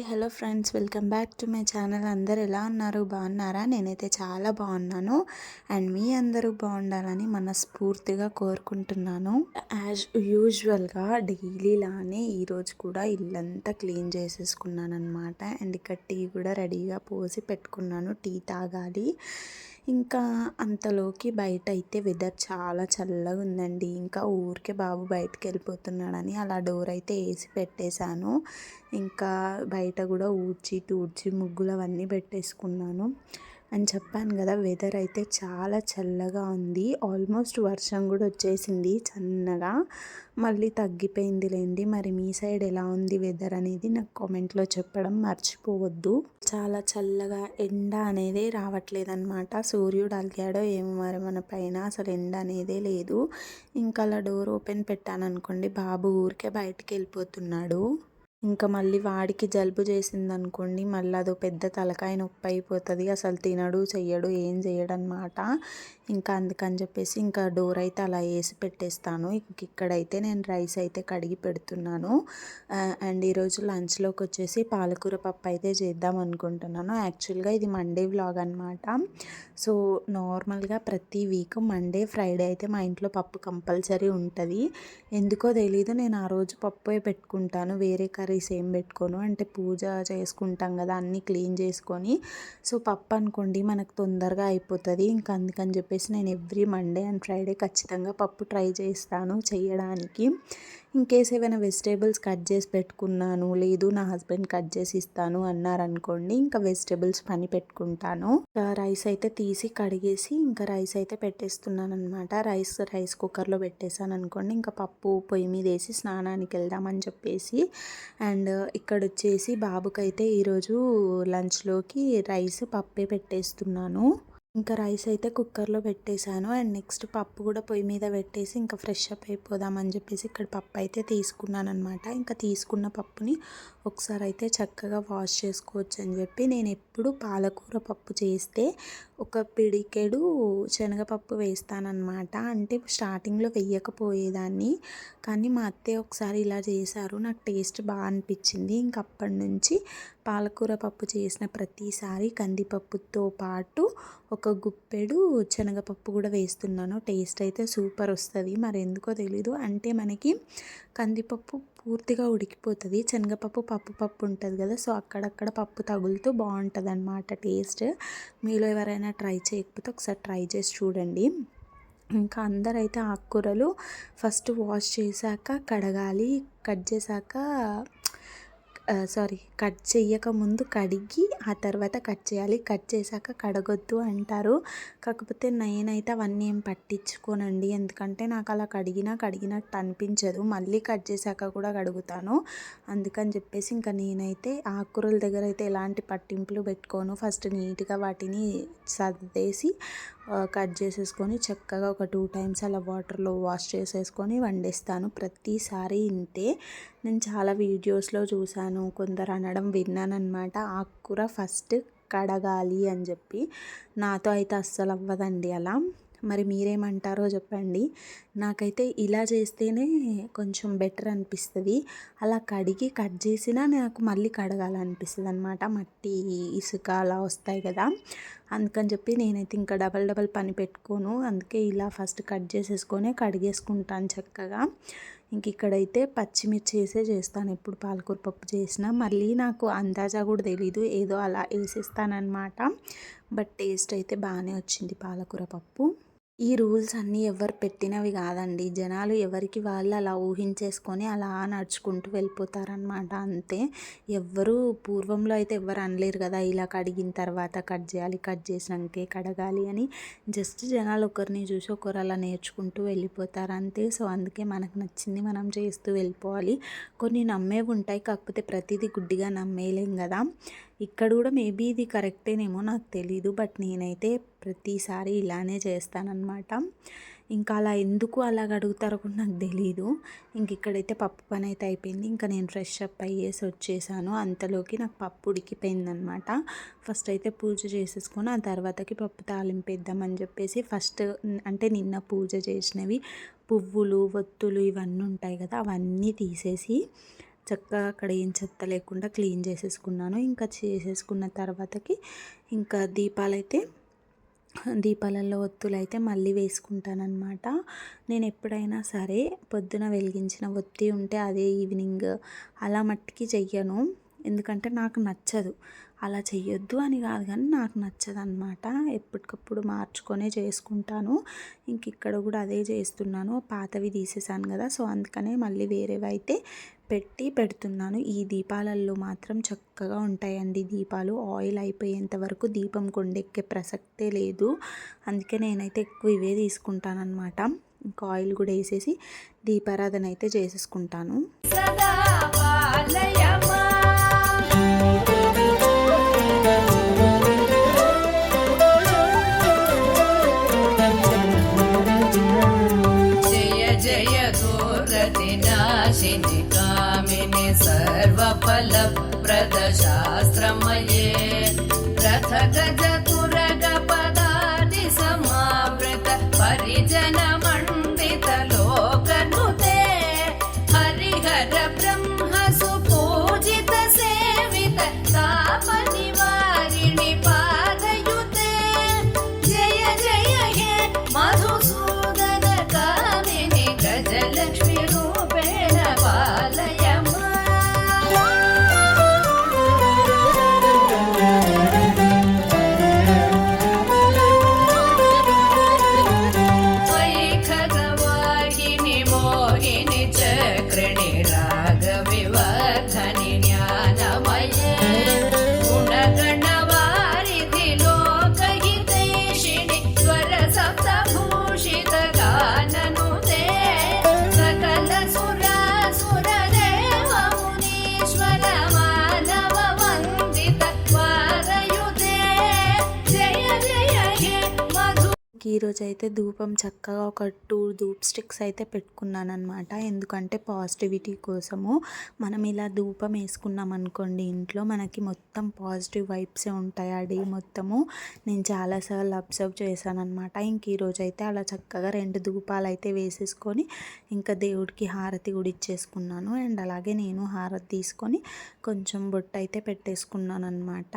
Hi hello friends. Welcome back to my channel. అందరు ఎలా ఉన్నారు? బాగున్నారా? నేనైతే చాలా బాగున్నాను. అండ్ మీ అందరూ బాగుండాలని మనస్ఫూర్తిగా కోరుకుంటున్నాను. యాజ్ యూజువల్గా డైలీలానే ఈరోజు కూడా ఇల్లంతా క్లీన్ చేసేసుకున్నాను అనమాట అండ్ ఇక్కడ టీ కూడా రెడీగా పోసి పెట్టుకున్నాను. టీ తాగాలి. ఇంకా అంతలోకి బయట అయితే వెదర్ చాలా చల్లగా ఉందండి ఇంకా ఊరికే బాబు బయటకు వెళ్ళిపోతున్నాడని అలా డోర్ అయితే వేసి పెట్టేశాను. ఇంకా బయట కూడా ఊడ్చి తూడ్చి ముగ్గులు అవన్నీ పెట్టేసుకున్నాను. అని చెప్పాను కదా వెదర్ అయితే చాలా చల్లగా ఉంది. ఆల్మోస్ట్ వర్షం కూడా వచ్చేసింది చన్నగా. మళ్ళీ తగ్గిపోయింది లేండి మరి మీ సైడ్ ఎలా ఉంది వెదర్ అనేది నాకు కామెంట్లో చెప్పడం మర్చిపోవద్దు. చాలా చల్లగా ఎండ అనేది రావట్లేదు అనమాట సూర్యుడు అలిగాడో ఏమో మరి మన పైన. అసలు ఎండ అనేదే లేదు. ఇంకా అలా డోర్ ఓపెన్ పెట్టాను అనుకోండి బాబు ఊరికే బయటికి వెళ్ళిపోతున్నాడు. ఇంకా మళ్ళీ వాడికి జలుబు చేసింది అనుకోండి మళ్ళీ అదో పెద్ద తలకాయ నొప్పి అయిపోతుంది. అసలు తినడు చెయ్యడు ఏం చేయడనమాట ఇంకా అందుకని చెప్పేసి ఇంకా డోర్ అయితే అలా వేసి పెట్టేస్తాను. ఇంక ఇక్కడైతే నేను రైస్ అయితే కడిగి పెడుతున్నాను. అండ్ ఈరోజు లంచ్లోకి వచ్చేసి పాలకూర పప్పు అయితే చేద్దాం అనుకుంటున్నాను. యాక్చువల్గా ఇది మండే వ్లాగ్ అనమాట సో నార్మల్గా ప్రతి వీక్ మండే ఫ్రైడే అయితే మా ఇంట్లో పప్పు కంపల్సరీ ఉంటుంది. ఎందుకో తెలీదు నేను ఆ రోజు పప్పు పెట్టుకుంటాను. వేరే కర్రీ కర్రీస్ ఏం పెట్టుకోను. అంటే పూజ చేసుకుంటాం కదా అన్నీ క్లీన్ చేసుకొని. సో పప్పు అనుకోండి మనకు తొందరగా అయిపోతుంది. ఇంకా అందుకని చెప్పేసి నేను ఎవ్రీ మండే అండ్ ఫ్రైడే ఖచ్చితంగా పప్పు ట్రై చేస్తాను చేయడానికి కేస్ ఏమైనా వెజిటేబుల్స్ కట్ చేసి పెట్టుకున్నాను లేదు నా హస్బెండ్ కట్ చేసి ఇస్తాను అన్నారనుకోండి ఇంకా వెజిటేబుల్స్ పని పెట్టుకుంటాను. రైస్ అయితే తీసి కడిగేసి ఇంకా రైస్ అయితే పెట్టేస్తున్నాను అనమాట రైస్ రైస్ కుక్కర్లో పెట్టేశాను అనుకోండి ఇంకా పప్పు పొయ్యి మీద వేసి స్నానానికి వెళ్దామని చెప్పేసి అండ్ ఇక్కడ వచ్చేసి బాబుకైతే ఈరోజు లంచ్లోకి రైస్ పప్పే పెట్టేస్తున్నాను. ఇంకా రైస్ అయితే కుక్కర్లో పెట్టేశాను. అండ్ నెక్స్ట్ పప్పు కూడా పొయ్యి మీద పెట్టేసి ఇంకా ఫ్రెష్ అప్ అయిపోదామని చెప్పేసి ఇక్కడ పప్పు అయితే తీసుకున్నాను అనమాట ఇంకా తీసుకున్న పప్పుని ఒకసారి అయితే చక్కగా వాష్ చేసుకోవచ్చు అని చెప్పి నేను ఎప్పుడు పాలకూర పప్పు చేస్తే ఒక పిడికెడు శనగపప్పు వేస్తానన్నమాట. అంటే స్టార్టింగ్లో వెయ్యకపోయేదాన్ని కానీ మా అత్తయ్య ఒకసారి ఇలా చేశారు. నాకు టేస్ట్ బాగా అనిపించింది. ఇంకప్పటి నుంచి పాలకూర పప్పు చేసిన ప్రతిసారి కందిపప్పుతో పాటు ఒక గుప్పెడు శనగపప్పు కూడా వేస్తున్నాను. టేస్ట్ అయితే సూపర్ వస్తుంది. మరి ఎందుకో తెలీదు. అంటే మనకి కందిపప్పు పూర్తిగా ఉడికిపోతుంది. శనగపప్పు పప్పు పప్పు ఉంటుంది కదా. సో అక్కడక్కడ పప్పు తగులుతూ బాగుంటుంది అనమాట టేస్ట్. మీలో ఎవరైనా ట్రై చేయకపోతే ఒకసారి ట్రై చేసి చూడండి. ఇంకా అందరైతే ఆకుకూరలు ఫస్ట్ వాష్ చేశాక కడగాలి. కట్ చేశాక సారీ కట్ చేయక ముందు కడిగి ఆ తర్వాత కట్ చేయాలి. కట్ చేశాక కడగొద్దు అంటారు. కాకపోతే నేనైతే అవన్నీ ఏం పట్టించుకోనండి. ఎందుకంటే నాకు అలా కడిగినా కడిగినట్టు అనిపించదు. మళ్ళీ కట్ చేశాక కూడా కడుగుతాను. అందుకని చెప్పేసి ఇంకా నేనైతే ఆకుకూరల దగ్గర అయితే ఎలాంటి పట్టింపులు పెట్టుకోను. ఫస్ట్ నీట్గా వాటిని సర్దేసి కట్ చేసేసుకొని చక్కగా ఒక టూ టైమ్స్ అలా వాటర్లో వాష్ చేసేసుకొని వండేస్తాను. ప్రతిసారి ఇంతే. నేను చాలా వీడియోస్లో చూశాను కొందరు అనడం విన్నానమాట ఆకుకూర ఫస్ట్ కడగాలి అని చెప్పి. నాతో అయితే అస్సలు అవ్వదండి అలా. మరి మీరేమంటారో చెప్పండి. నాకైతే ఇలా చేస్తేనే కొంచెం బెటర్ అనిపిస్తుంది. అలా కడిగి కట్ చేసినా నాకు మళ్ళీ కడగాలనిపిస్తుంది అనమాట మట్టి ఇసుక అలా వస్తాయి కదా. అందుకని చెప్పి నేనైతే ఇంకా డబల్ డబల్ పని పెట్టుకోను. అందుకే ఇలా ఫస్ట్ కట్ చేసేసుకొని కడిగేసుకుంటాను చక్కగా. ఇంక ఇక్కడైతే పచ్చిమిర్చి వేసే చేస్తాను. ఎప్పుడు పాలకూర పప్పు చేసినా మళ్ళీ నాకు అందాజా కూడా తెలీదు. ఏదో అలా వేసేస్తానమాట బట్ టేస్ట్ అయితే బాగానే వచ్చింది పాలకూర పప్పు. ఈ రూల్స్ అన్నీ ఎవరు పెట్టినవి కాదండి. జనాలు ఎవరికి వాళ్ళు అలా ఊహించేసుకొని అలా నడుచుకుంటూ వెళ్ళిపోతారనమాట అంతే. ఎవ్వరు పూర్వంలో అయితే ఎవ్వరు అనలేరు కదా ఇలా కడిగిన తర్వాత కట్ చేయాలి కట్ చేసినాకే కడగాలి అని. జస్ట్ జనాలు ఒకరిని చూసి ఒకరు అలా నేర్చుకుంటూ వెళ్ళిపోతారు. అంతే. సో అందుకే మనకు నచ్చింది మనం చేస్తూ వెళ్ళిపోవాలి. కొన్ని నమ్మేవి ఉంటాయి కాకపోతే ప్రతిదీ గుడ్డిగా నమ్మేయలేం కదా. ఇక్కడ కూడా మేబీ ఇది కరెక్టేనేమో నాకు తెలీదు బట్ నేనైతే ప్రతిసారి ఇలానే చేస్తానన్నమాట. ఇంకా అలా ఎందుకు అలా అడుగుతారో కూడా నాకు తెలీదు. ఇంక ఇక్కడైతే పప్పు పని అయితే అయిపోయింది. ఇంకా నేను ఫ్రెష్ అప్ అయ్యేసి వచ్చేసాను. అంతలోకి నాకు పప్పు ఉడికిపోయిందనమాట ఫస్ట్ అయితే పూజ చేసేసుకొని ఆ తర్వాతకి పప్పు తాలింపేద్దామని చెప్పేసి ఫస్ట్ అంటే నిన్న పూజ చేసినవి పువ్వులు ఒత్తులు ఇవన్నీ ఉంటాయి కదా అవన్నీ తీసేసి చక్కగా అక్కడ ఏం చెత్త లేకుండా క్లీన్ చేసేసుకున్నాను. ఇంకా చేసేసుకున్న తర్వాతకి ఇంకా దీపాలైతే దీపాలలో ఒత్తులు అయితే మళ్ళీ వేసుకుంటానన్నమాట. నేను ఎప్పుడైనా సరే పొద్దున వెలిగించిన ఒత్తి ఉంటే అదే ఈవినింగ్ అలా మట్టికి చెయ్యను. ఎందుకంటే నాకు నచ్చదు. అలా చెయ్యొద్దు అని కాదు కానీ నాకు నచ్చదు అనమాట ఎప్పటికప్పుడు మార్చుకొనే చేసుకుంటాను. ఇంక ఇక్కడ కూడా అదే చేస్తున్నాను. పాతవి తీసేసాను కదా సో అందుకనే మళ్ళీ వేరేవి అయితే పెట్టి పెడుతున్నాను. ఈ దీపాలలో మాత్రం చక్కగా ఉంటాయండి దీపాలు. ఆయిల్ అయిపోయేంత వరకు దీపం కొండెక్కే ప్రసక్తే లేదు. అందుకే నేనైతే ఎక్కువ ఇవే తీసుకుంటానమాట ఇంకా ఆయిల్ కూడా వేసేసి దీపారాధన అయితే చేసేసుకుంటాను. प्रदशा ఈరోజు అయితే ధూపం చక్కగా ఒక టూ ధూప్ స్టిక్స్ అయితే పెట్టుకున్నాను అనమాట ఎందుకంటే పాజిటివిటీ కోసము మనం ఇలా ధూపం వేసుకున్నాం అనుకోండి ఇంట్లో మనకి మొత్తం పాజిటివ్ వైబ్సే ఉంటాయి. ఆ డే మొత్తము నేను చాలాసార్లు అబ్జర్వ్ చేశాను అనమాట ఇంక ఈరోజు అయితే అలా చక్కగా రెండు ధూపాలు అయితే వేసేసుకొని ఇంకా దేవుడికి హారతి కూడా ఇచ్చేసుకున్నాను. అండ్ అలాగే నేను హారతి తీసుకొని కొంచెం బొట్టు అయితే పెట్టేసుకున్నాను అనమాట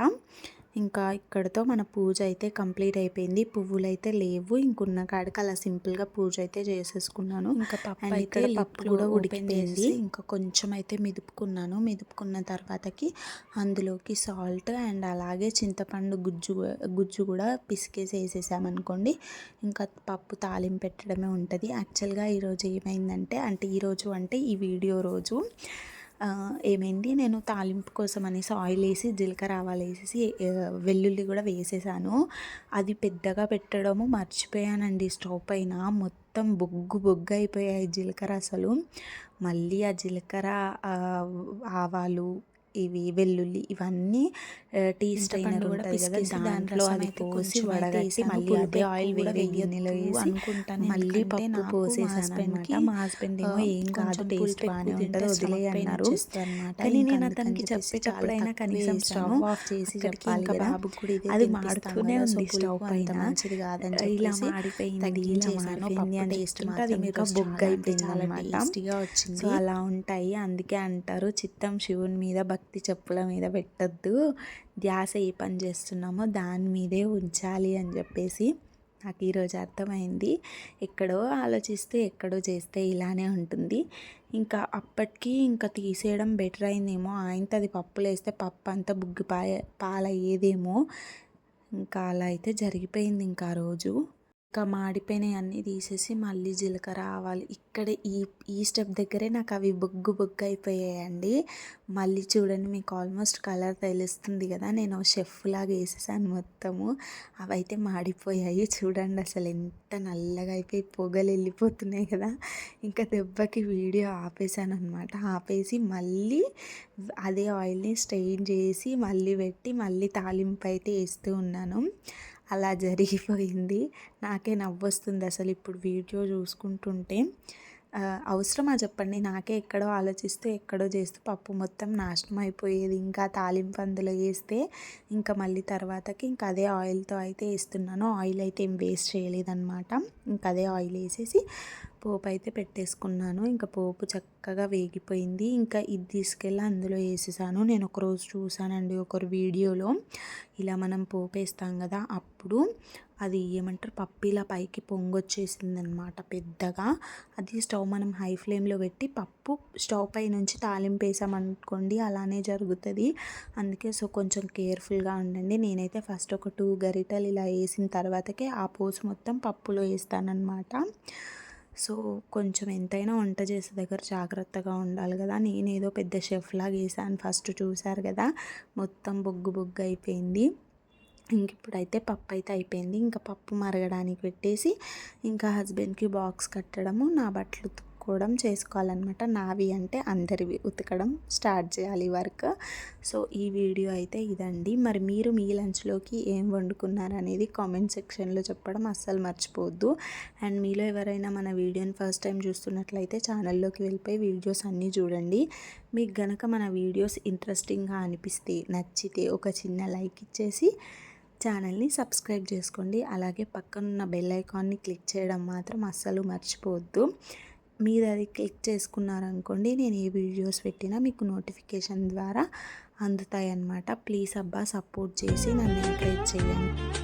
ఇంకా ఇక్కడతో మన పూజ అయితే కంప్లీట్ అయిపోయింది. పువ్వులు అయితే లేవు. ఇంకున్న కాడికి అలా సింపుల్గా పూజ అయితే చేసేసుకున్నాను. ఇంకా పప్పు అయితే పప్పు కూడా ఉడికిపోయింది. ఇంకా కొంచెం అయితే మెదుపుకున్నాను. మెదుపుకున్న తర్వాతకి అందులోకి సాల్ట్ అండ్ అలాగే చింతపండు గుజ్జు గుజ్జు కూడా పిసికేసి వేసేసామనుకోండి ఇంకా పప్పు తాలింపు పెట్టడమే ఉంటుంది. యాక్చువల్గా ఈరోజు ఏమైందంటే అంటే ఈరోజు అంటే ఈ వీడియో రోజు ఏమైంది? నేను తాలింపు కోసం అనేసి ఆయిల్ వేసి జీలకర్ర ఆవాలు వేసేసి వెల్లుల్లి కూడా వేసేసాను. అది పెద్దగా పెట్టడము మర్చిపోయానండి. స్టవ్ పైన మొత్తం బొగ్గు బొగ్గు అయిపోయాయి జీలకర్ర అసలు. మళ్ళీ ఆ జీలకర్ర ఆవాలు ఇవి వెల్లుల్లి ఇవన్నీ టీ స్ట్రైనర్ ఉంటుంది కదా దాంట్లో అది పోసి వడగట్టి. మళ్ళీ అదే ఆయిల్ వేరే గిన్నెలో వేసి అనుకుంటాను. మళ్ళీ పప్పు పోసేసాను అనమాట మా హస్బెండ్ ఏమో ఏం కాదు టేస్ట్ బాగానే ఉంటుంది వదిలే అన్నారు. కానీ నేను అతనికి చెప్పేటప్పుడైనా కనీసం స్టవ్. ఆఫ్ చేసి చెప్పాలి కదా బాబుకి కూడా ఇదే అది మాడుతూనే ఉంది స్టవ్ పైన మంచిది కాదని ఇలా మాడిపోయింది ఇలా. మాడిపోయింది అని చేస్తుంటే అది మాత్రం ఇంకా బొగ్గు అయిపోయింది అనమాట టేస్టీగా వచ్చింది. సో అలా ఉంటాయి అందుకే అంటారు చిత్తం శివుని మీద భక్తి చెప్పుల మీద పెట్టద్దు. ధ్యాస ఏ పని చేస్తున్నామో దాని మీదే ఉంచాలి అని చెప్పేసి నాకు ఈరోజు అర్థమైంది. ఎక్కడో ఆలోచిస్తే ఎక్కడో చేస్తే ఇలానే ఉంటుంది. ఇంకా అప్పటికి ఇంకా తీసేయడం బెటర్ అయిందేమో. ఆయనతో అది పప్పులు వేస్తే పప్పు అంతా బుగ్గి పాయ పాలయ్యేదేమో. ఇంకా అలా అయితే జరిగిపోయింది ఇంకా రోజు. ఇంకా మాడిపోయినాయి అన్నీ తీసేసి మళ్ళీ జీలకర్ర ఆవాలు. ఇక్కడ ఈ ఈ స్టెప్ దగ్గరే నాకు అవి బొగ్గు బొగ్గు అయిపోయాయండి. మళ్ళీ చూడండి మీకు ఆల్మోస్ట్ కలర్ తెలుస్తుంది కదా నేను షెఫ్ లాగా వేసేసాను మొత్తము. అవైతే మాడిపోయాయి. చూడండి అసలు ఎంత నల్లగా అయిపోయి పొగలు వెళ్ళిపోతున్నాయి కదా. ఇంకా దెబ్బకి వీడియో ఆపేసాను అనమాట ఆపేసి మళ్ళీ అదే ఆయిల్ని స్ట్రెయిన్ చేసి మళ్ళీ పెట్టి మళ్ళీ తాలింపు అయితే వేస్తూ ఉన్నాను. అలా జరిగిపోయింది. నాకే నవ్వొస్తుంది అసలు ఇప్పుడు వీడియో చూసుకుంటుంటే. అవసరమా చెప్పండి? నాకే ఎక్కడో ఆలోచిస్తూ ఎక్కడో చేస్తూ పప్పు మొత్తం నాశనం అయిపోయేది. ఇంకా తాలింపు అందులో వేస్తే ఇంకా మళ్ళీ తర్వాతకి ఇంకా అదే ఆయిల్తో అయితే వేస్తున్నాను. ఆయిల్ అయితే ఏం వేస్ట్ చేయలేదన్నమాట. ఇంకా అదే ఆయిల్ వేసేసి పోపు అయితే పెట్టేసుకున్నాను. ఇంకా పోపు చక్కగా వేగిపోయింది. ఇంకా ఇది తీసుకెళ్ళి అందులో వేసేసాను. నేను ఒకరోజు చూసానండి ఒకరు వీడియోలో. ఇలా మనం పోపు వేస్తాం కదా అప్పుడు అది ఏమంటారు? పప్పు ఇలా పైకి పొంగొచ్చేసిందనమాట పెద్దగా. అది స్టవ్ మనం హై ఫ్లేమ్లో పెట్టి పప్పు స్టవ్ పై నుంచి తాలింపు వేసామనుకోండి అలానే జరుగుతుంది. అందుకే సో కొంచెం కేర్ఫుల్గా ఉండండి. నేనైతే ఫస్ట్ ఒక టూ గరిటలు ఇలా వేసిన తర్వాతకే ఆ పోసు మొత్తం పప్పులో వేస్తానన్నమాట. సో కొంచెం ఎంతైనా వంట చేసే దగ్గర జాగ్రత్తగా ఉండాలి కదా. నేను ఏదో పెద్ద షెఫ్లా గీసాను ఫస్ట్ చూశారు కదా. మొత్తం బొగ్గు బొగ్గు అయిపోయింది. ఇంక ఇప్పుడైతే పప్పు అయితే అయిపోయింది. ఇంకా పప్పు మరగడానికి పెట్టేసి ఇంకా హస్బెండ్కి బాక్స్ కట్టడము నా బట్టలు కూడా చేసుకోవాలన్నమాట. నావి అంటే అందరివి. ఉతకడం స్టార్ట్ చేయాలి వర్క్. సో ఈ వీడియో అయితే ఇదండి. మరి మీరు మీ లంచ్లోకి ఏం వండుకున్నారు అనేది కామెంట్ సెక్షన్లో చెప్పడం అస్సలు మర్చిపోవద్దు. అండ్ మీలో ఎవరైనా మన వీడియోని ఫస్ట్ టైం చూస్తున్నట్లయితే ఛానల్లోకి వెళ్ళిపోయి వీడియోస్ అన్నీ చూడండి. మీకు గనక మన వీడియోస్ ఇంట్రెస్టింగ్గా అనిపిస్తే నచ్చితే ఒక చిన్న లైక్ ఇచ్చేసి ఛానల్ని సబ్స్క్రైబ్ చేసుకోండి. అలాగే పక్కనున్న బెల్ ఐకాన్ని క్లిక్ చేయడం మాత్రం అస్సలు మర్చిపోవద్దు. మీరు అది క్లిక్ చేసుకున్నారనుకోండి నేను ఏ వీడియోస్ పెట్టినా మీకు నోటిఫికేషన్ ద్వారా అందుతాయి అన్నమాట ప్లీజ్ అబ్బా సపోర్ట్ చేసి నన్ను ఎంకరేజ్ చేయండి.